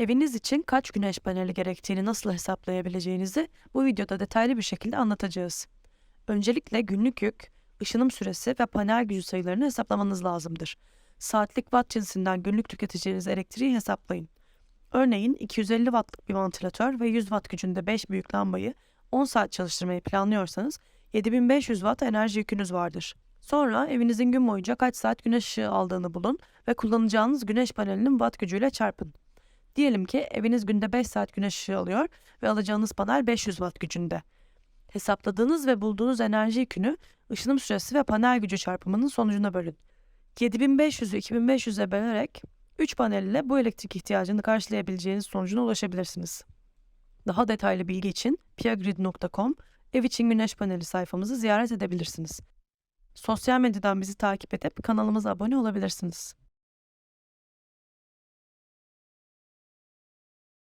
Eviniz için kaç güneş paneli gerektiğini nasıl hesaplayabileceğinizi bu videoda detaylı bir şekilde anlatacağız. Öncelikle günlük yük, ışınım süresi ve panel gücü sayılarını hesaplamanız lazımdır. Saatlik watt cinsinden günlük tüketeceğiniz elektriği hesaplayın. Örneğin 250 wattlık bir vantilatör ve 100 watt gücünde 5 büyük lambayı 10 saat çalıştırmayı planlıyorsanız 7500 watt enerji yükünüz vardır. Sonra evinizin gün boyunca kaç saat güneş ışığı aldığını bulun ve kullanacağınız güneş panelinin watt gücüyle çarpın. Diyelim ki eviniz günde 5 saat güneş ışığı alıyor ve alacağınız panel 500 watt gücünde. Hesapladığınız ve bulduğunuz enerji yükünü ışınım süresi ve panel gücü çarpımının sonucuna bölün. 7500'ü 2500'e bölerek 3 panel ile bu elektrik ihtiyacını karşılayabileceğiniz sonucuna ulaşabilirsiniz. Daha detaylı bilgi için piagrid.com ev için güneş paneli sayfamızı ziyaret edebilirsiniz. Sosyal medyadan bizi takip edip kanalımıza abone olabilirsiniz.